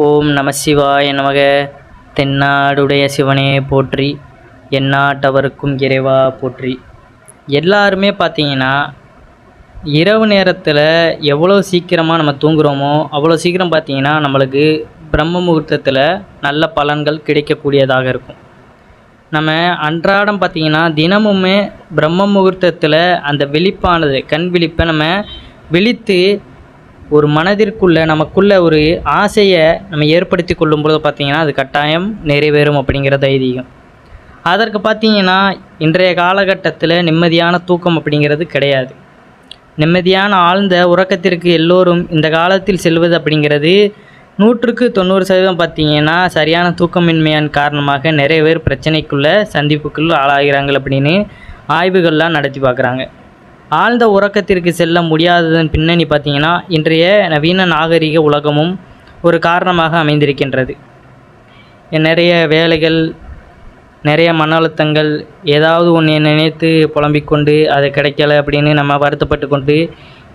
ஓம் நம சிவாய நமக. தென்னாடுடைய சிவனே போற்றி எந்நாட்டவருக்கும் இறைவா போற்றி. எல்லாருமே பார்த்தீங்கன்னா இரவு நேரத்தில் எவ்வளோ சீக்கிரமாக நம்ம தூங்குகிறோமோ அவ்வளோ சீக்கிரம் பார்த்தீங்கன்னா நம்மளுக்கு பிரம்ம முகூர்த்தத்தில் நல்ல பலன்கள் கிடைக்கக்கூடியதாக இருக்கும். நம்ம அன்றாடம் பார்த்திங்கன்னா தினமுமே பிரம்ம முகூர்த்தத்தில் அந்த விழிப்பானது கண் விழிப்பை நம்ம விழித்து ஒரு மனதிற்குள்ளே நமக்குள்ள ஒரு ஆசையை நம்ம ஏற்படுத்தி கொள்ளும் பொழுது பார்த்தீங்கன்னா அது கட்டாயம் நிறைவேறும் அப்படிங்கிறது ஐதீகம் அதற்கு பார்த்தீங்கன்னா இன்றைய காலகட்டத்தில் நிம்மதியான தூக்கம் அப்படிங்கிறது கிடையாது. நிம்மதியான ஆழ்ந்த உறக்கத்திற்கு எல்லோரும் இந்த காலத்தில் செல்வது அப்படிங்கிறது நூற்றுக்கு தொண்ணூறு சதவீதம் பார்த்தீங்கன்னா சரியான தூக்கமின்மையின் காரணமாக நிறைய பேர் பிரச்சனைக்குள்ளே சந்திப்புக்குள்ளே ஆளாகிறாங்க அப்படின்னு ஆய்வுகள்லாம் நடத்தி பார்க்குறாங்க. ஆழ்ந்த உறக்கத்திற்கு செல்ல முடியாததன் பின்னணி பார்த்தீங்கன்னா இன்றைய நவீன நாகரிக உலகமும் ஒரு காரணமாக அமைந்திருக்கின்றது. நிறைய வேலைகள் நிறைய மன அழுத்தங்கள் ஏதாவது ஒன்று நினைத்து புலம்பிக் கொண்டு அது கிடைக்கல அப்படின்னு நம்ம வருத்தப்பட்டு கொண்டு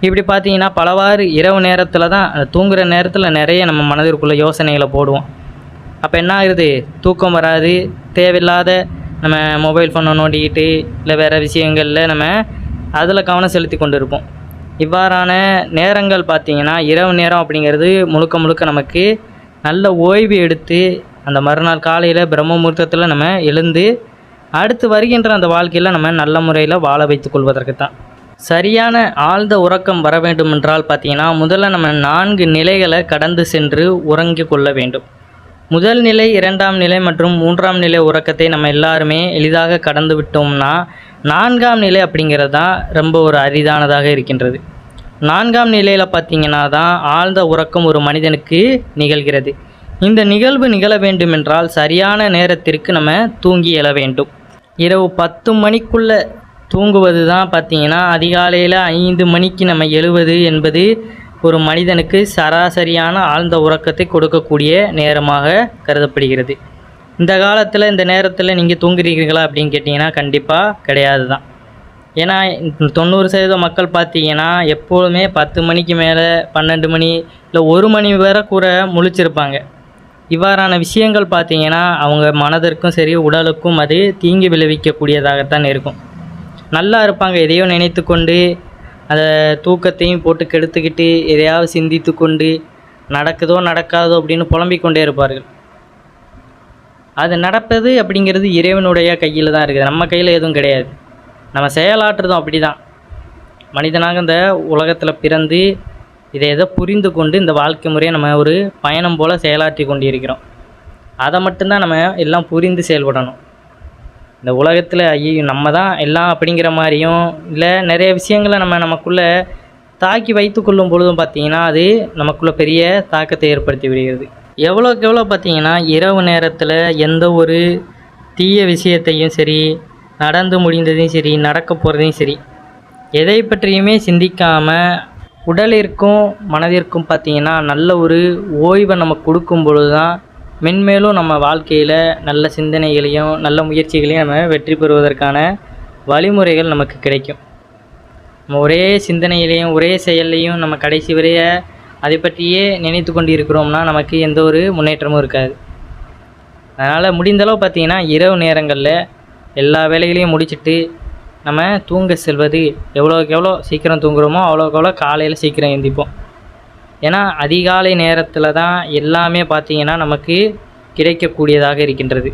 இப்படி பார்த்தீங்கன்னா பலவாறு இரவு நேரத்தில் தான் தூங்குகிற நேரத்தில் நிறைய நம்ம மனதிற்குள்ளே யோசனைகளை போடுவோம். அப்போ என்ன ஆகுது? தூக்கம் வராது தேவையில்லாத நம்ம மொபைல் ஃபோனை நோண்டிக்கிட்டு இல்லை வேறு விஷயங்களில் நம்ம அதில் கவனம் செலுத்தி கொண்டு இருப்போம் இவ்வாறான நேரங்கள் பார்த்திங்கன்னா இரவு நேரம் அப்படிங்கிறது முழுக்க முழுக்க நமக்கு நல்ல ஓய்வு எடுத்து அந்த மறுநாள் காலையில் பிரம்ம முகூர்த்தத்தில் நம்ம எழுந்து அடுத்து வருகின்ற அந்த வாழ்க்கையில் நம்ம நல்ல முறையில் வாழ வைத்து கொள்வதற்கு தான். சரியான ஆழ்ந்த உறக்கம் வர வேண்டுமென்றால் பார்த்தீங்கன்னா முதல்ல நம்ம நான்கு நிலைகளை கடந்து சென்று உறங்கி கொள்ள வேண்டும். முதல் நிலை இரண்டாம் நிலை மற்றும் மூன்றாம் நிலை உறக்கத்தை நம்ம எல்லாருமே எளிதாக கடந்து விட்டோம்னா நான்காம் நிலை அப்படிங்கிறது தான் ரொம்ப ஒரு அரிதானதாக இருக்கின்றது. நான்காம் நிலையில் பார்த்தீங்கன்னா தான் ஆழ்ந்த உறக்கம் ஒரு மனிதனுக்கு நிகழ்கிறது. இந்த நிகழ்வு நிகழ வேண்டுமென்றால் சரியான நேரத்திற்கு நம்ம தூங்கி எழ வேண்டும். இரவு பத்து மணிக்குள்ளே தூங்குவது தான் பார்த்திங்கன்னா அதிகாலையில் ஐந்து மணிக்கு நம்ம எழுவது என்பது ஒரு மனிதனுக்கு சராசரியான ஆழ்ந்த உறக்கத்தை கொடுக்கக்கூடிய நேரமாக கருதப்படுகிறது. இந்த காலத்தில் இந்த நேரத்தில் நீங்கள் தூங்குறீங்களா அப்படின்னு கேட்டிங்கன்னா கண்டிப்பாக கிடையாது தான் ஏன்னா தொண்ணூறு சதவீத மக்கள் பார்த்தீங்கன்னா எப்போதுமே பத்து மணிக்கு மேலே பன்னெண்டு மணி இல்லை ஒரு மணி வரை கூட முழிச்சிருப்பாங்க. இவ்வாறான விஷயங்கள் பார்த்தீங்கன்னா அவங்க மனதிற்கும் சரி உடலுக்கும் அது தீங்கு விளைவிக்கக்கூடியதாகத்தான் இருக்கும். நல்லா இருப்பாங்க எதையோ நினைத்து கொண்டு அதை தூக்கத்தையும் போட்டு கெடுத்துக்கிட்டு எதையாவது சிந்தித்து கொண்டு நடக்குதோ நடக்காதோ அப்படின்னு புலம்பிக் கொண்டே இருப்பார்கள். அது நடப்பது அப்படிங்கிறது இறைவனுடைய கையில் தான் இருக்குது. நம்ம கையில் எதுவும் கிடையாது. நம்ம செயலாற்றுறதும் அப்படி தான் மனிதனாக இந்த உலகத்தில் பிறந்து இதை எதை புரிந்து கொண்டு இந்த வாழ்க்கை முறையை நம்ம ஒரு பயணம் போல் செயலாற்றி கொண்டிருக்கிறோம். அதை மட்டும்தான் நம்ம எல்லாம் புரிந்து செயல்படணும். இந்த உலகத்தில் ஐயோ நம்ம தான் எல்லாம் அப்படிங்கிற மாதிரியும் இல்லை நிறைய விஷயங்களை நம்ம நமக்குள்ளே தாக்கி வைத்து கொள்ளும் பொழுதும் பார்த்தீங்கன்னா அது நமக்குள்ளே பெரிய தாக்கத்தை ஏற்படுத்தி விடுகிறது. எவ்வளோக்கு எவ்வளோ பார்த்தீங்கன்னா இரவு நேரத்தில் எந்த ஒரு தீய விஷயத்தையும் சரி நடந்து முடிந்ததையும் சரி நடக்க போகிறதையும் சரி எதை பற்றியுமே சிந்திக்காமல் உடலிற்கும் மனதிற்கும் பார்த்திங்கன்னா நல்ல ஒரு ஓய்வை நம்ம கொடுக்கும் பொழுது தான் மென்மேலும் நம்ம வாழ்க்கையில் நல்ல சிந்தனைகளையும் நல்ல முயற்சிகளையும் நம்ம வெற்றி பெறுவதற்கான வழிமுறைகள் நமக்கு கிடைக்கும். நம்ம ஒரே சிந்தனையிலையும் ஒரே செயல்லையும் நம்ம கடைசி வரைய அதை பற்றியே நினைத்து கொண்டு இருக்கிறோம்னா நமக்கு எந்த ஒரு முன்னேற்றமும் இருக்காது. அதனால் முடிந்தளவு பார்த்திங்கன்னா இரவு நேரங்களில் எல்லா வேலைகளையும் முடிச்சுட்டு நம்ம தூங்க செல்வது எவ்வளோக்கு எவ்வளோ சீக்கிரம் தூங்குறோமோ அவ்வளோக்கு எவ்வளோ காலையில் சீக்கிரம் எந்திப்போம். ஏன்னா அதிகாலை நேரத்தில் தான் எல்லாமே பார்த்திங்கன்னா நமக்கு கிடைக்கக்கூடியதாக இருக்கின்றது.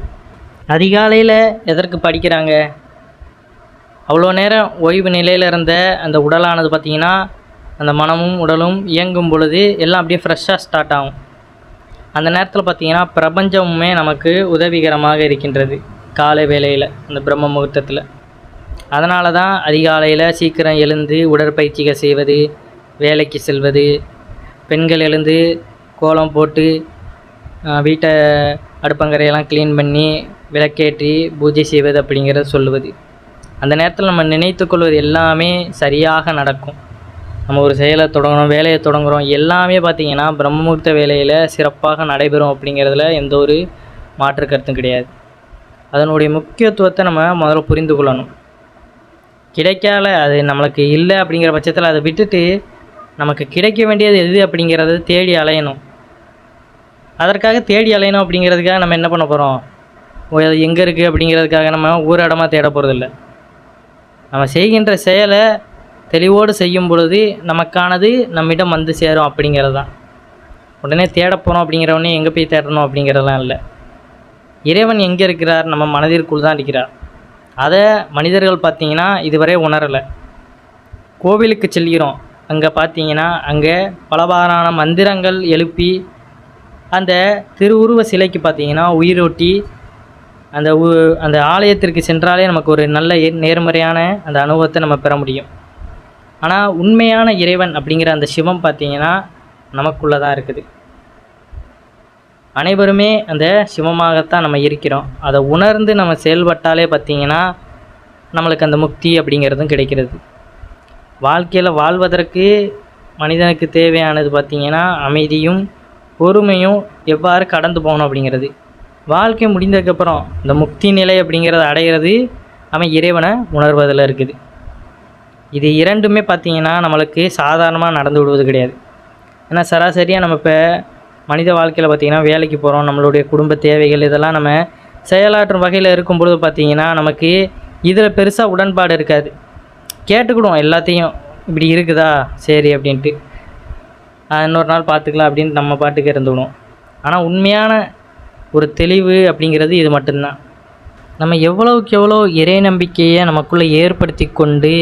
அதிகாலையில் எதற்கு படிக்கிறாங்க? அவ்வளோ நேரம் ஓய்வு நிலையில் இருந்த அந்த உடலானது பார்த்திங்கன்னா அந்த மனமும் உடலும் இயங்கும் பொழுது எல்லாம் அப்படியே ஃப்ரெஷ்ஷாக ஸ்டார்ட் ஆகும். அந்த நேரத்தில் பார்த்திங்கன்னா பிரபஞ்சமுமே நமக்கு உதவிகரமாக இருக்கின்றது காலை வேளையில் அந்த பிரம்ம முகூர்த்தத்தில். அதனால தான் அதிகாலையில் சீக்கிரம் எழுந்து உடற்பயிற்சிகள் செய்வது வேலைக்கு செல்வது பெண்கள் எழுந்து கோலம் போட்டு வீட்டை அடுப்பங்கரையெல்லாம் க்ளீன் பண்ணி விளக்கேற்றி பூஜை செய்வது அப்படிங்கிறத சொல்லுவது. அந்த நேரத்தில் நம்ம நினைத்து கொள்வது எல்லாமே சரியாக நடக்கும். நம்ம ஒரு செயலை தொடங்கணும் வேலையை தொடங்குகிறோம் எல்லாமே பார்த்திங்கன்னா பிரம்மமுகூர்த்த வேலையில் சிறப்பாக நடைபெறும் அப்படிங்கிறதுல எந்த ஒரு மாற்று கருத்தும் கிடையாது. அதனுடைய முக்கியத்துவத்தை நம்ம முதல்ல புரிந்து கொள்ளணும். கிடைக்கால அது நம்மளுக்கு இல்லை அப்படிங்கிற பட்சத்தில் அதை விட்டுட்டு நமக்கு கிடைக்க வேண்டியது எது அப்படிங்கிறத தேடி அலையணும். அதற்காக தேடி அலையணும் அப்படிங்கிறதுக்காக நம்ம என்ன பண்ண போகிறோம் எங்கே இருக்குது அப்படிங்கிறதுக்காக நம்ம ஊரடமாக தேட போகிறதில்ல நம்ம செய்கின்ற செயலை தெளிவோடு செய்யும் பொழுது நமக்கானது நம்மிடம் வந்து சேரும் அப்படிங்கிறது தான். உடனே தேட போகிறோம் அப்படிங்கிறவனே எங்கே போய் தேடணும் அப்படிங்கிறதெல்லாம் இல்லை. இறைவன் எங்கே இருக்கிறார் நம்ம மனதிற்குள் தான் இருக்கிறார். அதை மனிதர்கள் பார்த்தீங்கன்னா இதுவரை உணரலை. கோவிலுக்கு செல்கிறோம். அங்கே பார்த்தீங்கன்னா அங்கே பலவாறான மந்திரங்கள் எழுப்பி அந்த திருவுருவ சிலைக்கு பார்த்தீங்கன்னா உயிரோட்டி அந்த உ அந்த ஆலயத்திற்கு சென்றாலே நமக்கு ஒரு நல்ல நேர்மறையான அந்த அனுபவத்தை நம்ம பெற முடியும். ஆனால் உண்மையான இறைவன் அப்படிங்கிற அந்த சிவம் பார்த்தீங்கன்னா நமக்குள்ளே தான் இருக்குது. அனைவருமே அந்த சிவமாகத்தான் நம்ம இருக்கிறோம். அதை உணர்ந்து நம்ம செயல்பட்டாலே பார்த்தீங்கன்னா நம்மளுக்கு அந்த முக்தி அப்படிங்கிறதும் கிடைக்கிறது. வாழ்க்கையில் வாழ்வதற்கு மனிதனுக்கு தேவையானது பார்த்திங்கன்னா அமைதியும் பொறுமையும் எவ்வாறு கடந்து போகணும் அப்படிங்கிறது. வாழ்க்கை முடிந்ததுக்கப்புறம் இந்த முக்தி நிலை அப்படிங்கிறத அடைகிறது அவன் இறைவனை உணர்வதில் இருக்குது. இது இரண்டுமே பார்த்திங்கன்னா நம்மளுக்கு சாதாரணமாக நடந்து விடுவது கிடையாது. ஏன்னா சராசரியாக நம்ம இப்போ மனித வாழ்க்கையில் பார்த்திங்கன்னா வேலைக்கு போகிறோம் நம்மளுடைய குடும்ப தேவைகள் இதெல்லாம் நம்ம செயலாற்றும் வகையில் இருக்கும் பொழுது பார்த்திங்கன்னா நமக்கு இதில் பெருசாக உடன்பாடு இருக்காது. கேட்டுக்கிடுவோம் எல்லாத்தையும். இப்படி இருக்குதா? சரி அப்படின்ட்டு. இன்னொரு நாள் பார்த்துக்கலாம் அப்படின்ட்டு நம்ம பாட்டுக்கு இருந்துவிடுவோம் ஆனால் உண்மையான ஒரு தெளிவு அப்படிங்கிறது இது மட்டும்தான். நம்ம எவ்வளவுக்கு எவ்வளோ இறை நம்பிக்கையை நமக்குள்ளே ஏற்படுத்தி கொண்டு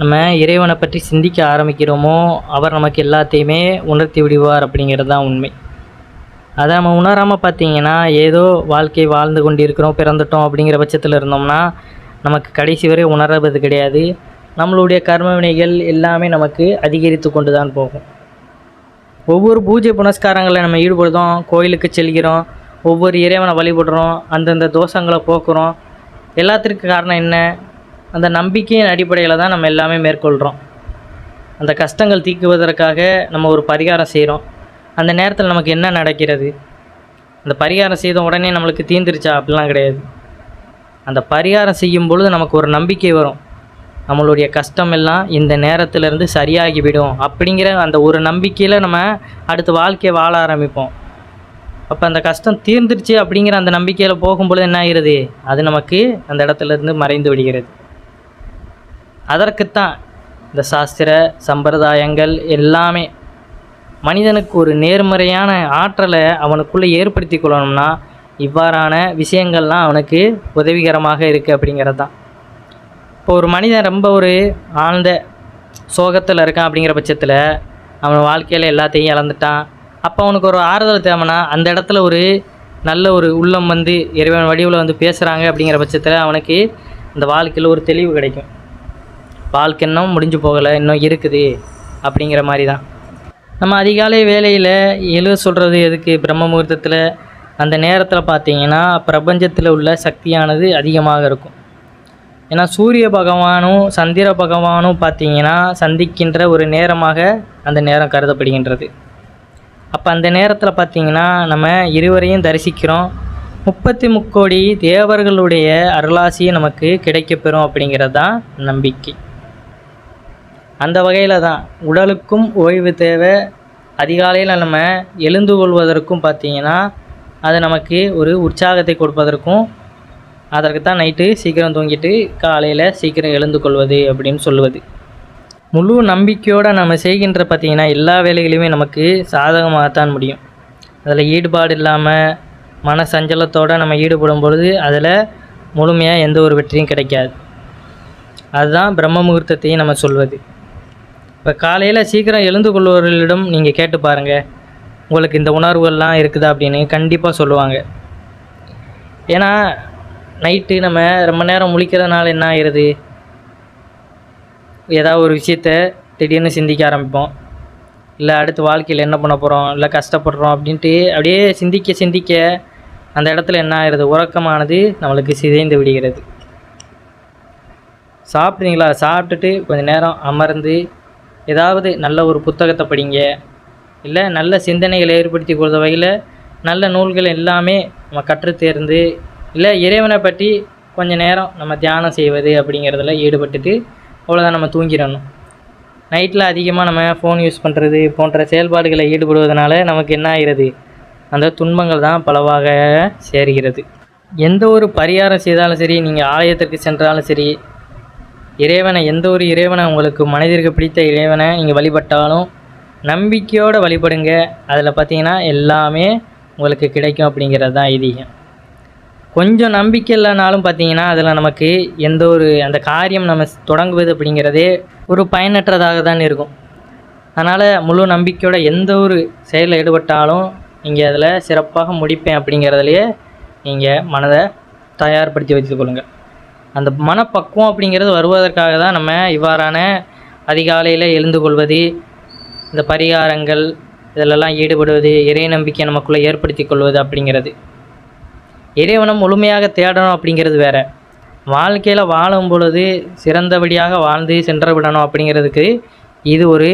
நம்ம இறைவனை பற்றி சிந்திக்க ஆரம்பிக்கிறோமோ அவர் நமக்கு எல்லாத்தையுமே உணர்த்தி விடுவார் அப்படிங்கிறது தான் உண்மை. அதை நம்ம உணராமல் பார்த்தீங்கன்னா ஏதோ வாழ்க்கை வாழ்ந்து கொண்டு இருக்கிறோம் பிறந்துட்டோம் அப்படிங்கிற பட்சத்தில் இருந்தோம்னா நமக்கு கடைசி வரை உணர்வது கிடையாது. நம்மளுடைய கர்ம வினைகள் எல்லாமே நமக்கு அதிகரித்து கொண்டு தான் போகும். ஒவ்வொரு பூஜை புனஸ்காரங்களில் நம்ம ஈடுபடுறோம் கோயிலுக்கு செல்கிறோம் ஒவ்வொரு இறைவனை வழிபடுறோம் அந்தந்த தோஷங்களை போக்குறோம். எல்லாத்திற்கு காரணம் என்ன? அந்த நம்பிக்கையின் அடிப்படையில் தான் நம்ம எல்லாமே மேற்கொள்கிறோம் அந்த கஷ்டங்கள் தீக்குவதற்காக நம்ம ஒரு பரிகாரம் செய்கிறோம் அந்த நேரத்தில் நமக்கு என்ன நடக்கிறது? அந்த பரிகாரம் செய்த உடனே நம்மளுக்கு தீந்துருச்சா? அப்படிலாம் கிடையாது. அந்த பரிகாரம் செய்யும் பொழுது நமக்கு ஒரு நம்பிக்கை வரும். நம்மளுடைய கஷ்டம் எல்லாம் இந்த நேரத்திலேருந்து சரியாகிவிடும் அப்படிங்கிற அந்த ஒரு நம்பிக்கையில் நம்ம அடுத்த வாழ்க்கையை வாழ ஆரம்பிப்போம். அப்போ அந்த கஷ்டம் தீர்ந்துருச்சு அப்படிங்கிற அந்த நம்பிக்கையில் போகும்பொழுது என்ன ஆகிறது அது நமக்கு அந்த இடத்துல இருந்து மறைந்து விடுகிறது. அதற்குத்தான் இந்த சாஸ்திர சம்பிரதாயங்கள் எல்லாமே மனிதனுக்கு ஒரு நேர்மறையான ஆற்றலை அவனுக்குள்ளே ஏற்படுத்தி கொள்ளணும்னா இவ்வாறான விஷயங்கள்லாம் அவனுக்கு உதவிகரமாக இருக்குது அப்படிங்கிறது தான். இப்போ ஒரு மனிதன் ரொம்ப ஒரு ஆழ்ந்த சோகத்தில் இருக்கான் அப்படிங்கிற பட்சத்தில் அவன் வாழ்க்கையில் எல்லாத்தையும் இழந்துட்டான். அப்போ அவனுக்கு ஒரு ஆறுதல் தேவைன்னா அந்த இடத்துல ஒரு நல்ல ஒரு உள்ளம் வந்து இறைவன் வடிவில் வந்து பேசுகிறாங்க அப்படிங்கிற பட்சத்தில் அவனுக்கு இந்த வாழ்க்கையில் ஒரு தெளிவு கிடைக்கும். வாழ்க்கை இன்னும் முடிஞ்சு போகலை இன்னும் இருக்குது அப்படிங்கிற மாதிரி தான் நம்ம அதிகாலை வேலையில் எழுத சொல்கிறது எதுக்கு? பிரம்ம முகூர்த்தத்தில் அந்த நேரத்தில் பார்த்தீங்கன்னா பிரபஞ்சத்தில் உள்ள சக்தியானது அதிகமாக இருக்கும். ஏன்னா சூரிய பகவானும் சந்திர பகவானும் பார்த்தீங்கன்னா சந்திக்கின்ற ஒரு நேரமாக அந்த நேரம் கருதப்படுகின்றது. அப்போ அந்த நேரத்தில் பார்த்தீங்கன்னா நம்ம இருவரையும் தரிசிக்கிறோம். முப்பத்தி முக்கோடி தேவர்களுடைய அருளாசி நமக்கு கிடைக்கப்பெறும் அப்படிங்கிறது தான் நம்பிக்கை. அந்த வகையில் தான். உடலுக்கும் ஓய்வு தேவை. அதிகாலையில் நம்ம எழுந்து கொள்வதற்கும் பார்த்தீங்கன்னா அது நமக்கு ஒரு உற்சாகத்தை கொடுப்பதற்கும் அதற்கு தான் நைட்டு சீக்கிரம் தூங்கிட்டு காலையில் சீக்கிரம் எழுந்து கொள்வது அப்படின்னு சொல்லுவது. முழு நம்பிக்கையோடு நம்ம செய்கின்ற பார்த்திங்கன்னா எல்லா வேலைகளையுமே நமக்கு சாதகமாகத்தான் முடியும். அதில் ஈடுபாடு இல்லாமல் மன சஞ்சலத்தோடு நம்ம ஈடுபடும் பொழுது அதில் முழுமையாக எந்த ஒரு வெற்றியும் கிடைக்காது. அதுதான் பிரம்ம முகூர்த்தத்தையும் நம்ம சொல்வது. இப்போ காலையில் சீக்கிரம் எழுந்து கொள்வர்களிடம் நீங்கள் கேட்டு பாருங்கள் உங்களுக்கு இந்த உணர்வுகள்லாம் இருக்குதா அப்படின்னு கண்டிப்பாக சொல்லுவாங்க. ஏன்னா நைட்டு நம்ம ரொம்ப நேரம் முழிக்கிறதுனால என்ன ஆயிடுது? ஏதாவது ஒரு விஷயத்த திடீர்னு சிந்திக்க ஆரம்பிப்போம். இல்லை அடுத்து வாழ்க்கையில் என்ன பண்ண போகிறோம் இல்லை கஷ்டப்படுறோம் அப்படின்ட்டு அப்படியே சிந்திக்க சிந்திக்க அந்த இடத்துல என்ன ஆயிடுது? உறக்கமானது நம்மளுக்கு சிதைந்து விடுகிறது. சாப்பிட்றீங்களா சாப்பிட்டுட்டு கொஞ்சம் நேரம் அமர்ந்து ஏதாவது நல்ல ஒரு புத்தகத்தை படிங்க. இல்லை நல்ல சிந்தனைகளை ஏற்படுத்தி கொடுத்த வகையில் நல்ல நூல்கள் எல்லாமே நம்ம கற்றுத்தேர்ந்து இல்லை இறைவனை பற்றி கொஞ்சம் நேரம் நம்ம தியானம் செய்வது அப்படிங்கிறதுல ஈடுபட்டுட்டு அவ்வளோதான் நம்ம தூங்கிடணும். நைட்டில் அதிகமாக நம்ம ஃபோன் யூஸ் பண்ணுறது போன்ற செயல்பாடுகளை ஈடுபடுவதனால நமக்கு என்ன ஆகிறது? அந்த துன்பங்கள் தான் பலவாக சேர்கிறது. எந்த ஒரு பரிகாரம் செய்தாலும் சரி நீங்கள் ஆலயத்திற்கு சென்றாலும் சரி இறைவனை எந்த ஒரு இறைவனை உங்களுக்கு மனதிற்கு பிடித்த இறைவனை நீங்கள் வழிபட்டாலும் நம்பிக்கையோடு வழிபடுங்க. அதில் பார்த்தீங்கன்னா எல்லாமே உங்களுக்கு கிடைக்கும் அப்படிங்கிறது தான் ஐதீகம். கொஞ்சம் நம்பிக்கை இல்லைனாலும் பார்த்தீங்கன்னா அதில் நமக்கு எந்த ஒரு அந்த காரியம் நம்ம தொடங்குவது அப்படிங்கிறதே ஒரு பயனற்றதாக தான் இருக்கும். அதனால் முழு நம்பிக்கையோட எந்த ஒரு செயலில் ஈடுபட்டாலும் நீங்கள் அதில் சிறப்பாக முடிப்பேன் அப்படிங்கிறதுலையே நீங்கள் மனதை தயார்படுத்தி வைத்துக்கொள்ளுங்கள் அந்த மனப்பக்குவம் அப்படிங்கிறது வருவதற்காக தான் நம்ம இவ்வாறான அதிகாலையில் எழுந்து கொள்வது இந்த பரிகாரங்கள் இதிலெல்லாம் ஈடுபடுவது இறை நம்பிக்கை நமக்குள்ளே ஏற்படுத்தி கொள்வது அப்படிங்கிறது. இறைவனம் முழுமையாக தேடணும் அப்படிங்கிறது வேற. வாழ்க்கையில் வாழும் பொழுது சிறந்தபடியாக வாழ்ந்து சென்று விடணும் அப்படிங்கிறதுக்கு இது ஒரு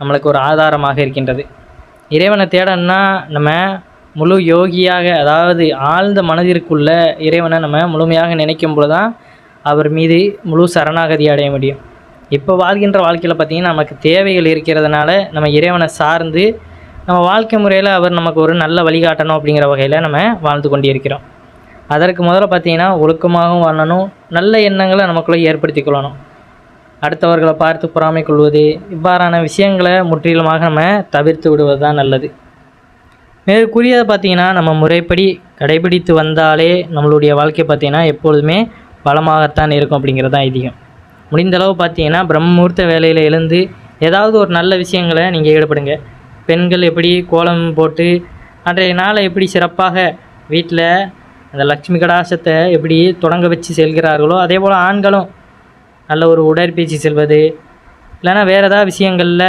நம்மளுக்கு ஒரு ஆதாரமாக இருக்கின்றது. இறைவனை தேடணும்னா நம்ம முழு யோகியாக அதாவது ஆழ்ந்த மனதிற்குள்ள இறைவனை நம்ம முழுமையாக நினைக்கும் பொழுது தான் அவர் மீது முழு சரணாகதி அடைய முடியும். இப்போ வாழ்கின்ற வாழ்க்கையில் பார்த்திங்கன்னா நமக்கு தேவைகள் இருக்கிறதுனால நம்ம இறைவனை சார்ந்து நம்ம வாழ்க்கை முறையில் அவர் நமக்கு ஒரு நல்ல வழிகாட்டணும் அப்படிங்கிற வகையில் நம்ம வாழ்ந்து கொண்டிருக்கிறோம். அதற்கு முதல்ல பார்த்தீங்கன்னா ஒழுக்கமாகவும் வாழணும் நல்ல எண்ணங்களை நமக்குள்ளே ஏற்படுத்தி கொள்ளணும். அடுத்தவர்களை பார்த்து பொறாமை கொள்வது இவ்வாறான விஷயங்களை முற்றிலுமாக நம்ம தவிர்த்து விடுவது தான் நல்லது மேற்கூறியதை பார்த்திங்கன்னா நம்ம முறைப்படி கடைபிடித்து வந்தாலே நம்மளுடைய வாழ்க்கை பார்த்தீங்கன்னா எப்பொழுதுமே பலமாகத்தான் இருக்கும் அப்படிங்கிறது தான் ஐதீகம். முடிந்த அளவு பார்த்தீங்கன்னா பிரம்மமுகூர்த்த வேலையில் எழுந்து ஏதாவது ஒரு நல்ல விஷயங்களை நீங்கள் ஈடுபடுங்க. பெண்கள் எப்படி கோலம் போட்டு அன்றைய நாளை எப்படி சிறப்பாக வீட்டில் அந்த லக்ஷ்மி கடாசத்தை எப்படி தொடங்க வச்சு செல்கிறார்களோ அதே போல் ஆண்களும் நல்ல ஒரு உடற்பயிற்சி செல்வது இல்லைன்னா வேறு ஏதாவது விஷயங்களில்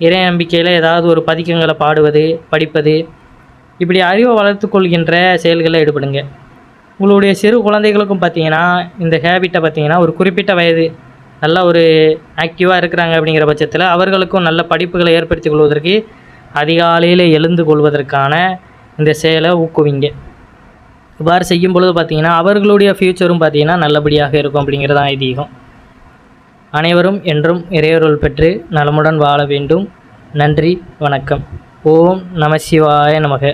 இறை நம்பிக்கையில் ஏதாவது ஒரு பதிக்கங்களை பாடுவது படிப்பது இப்படி அறிவை வளர்த்து கொள்கின்ற செயல்களில் ஈடுபடுங்க. உங்களுடைய சிறு குழந்தைகளுக்கும் பார்த்தீங்கன்னா இந்த ஹேபிட்டை பார்த்தீங்கன்னா ஒரு குறிப்பிட்ட வயது நல்ல ஒரு ஆக்டிவாக இருக்கிறாங்க அப்படிங்கிற பட்சத்தில் அவர்களுக்கும் நல்ல படிப்புகளை ஏற்படுத்தி கொள்வதற்கு அதிகாலையில் எழுந்து கொள்வதற்கான இந்த செயலை ஊக்குவிங்க. இவ்வாறு செய்யும் பொழுது பார்த்தீங்கன்னா அவர்களுடைய ஃப்யூச்சரும் பார்த்தீங்கன்னா நல்லபடியாக இருக்கும் அப்படிங்கிறது தான் ஐதீகம். அனைவரும் என்றும் இறையருள் பெற்று நலமுடன் வாழ வேண்டும். நன்றி வணக்கம். ஓம் நம சிவாய நமக.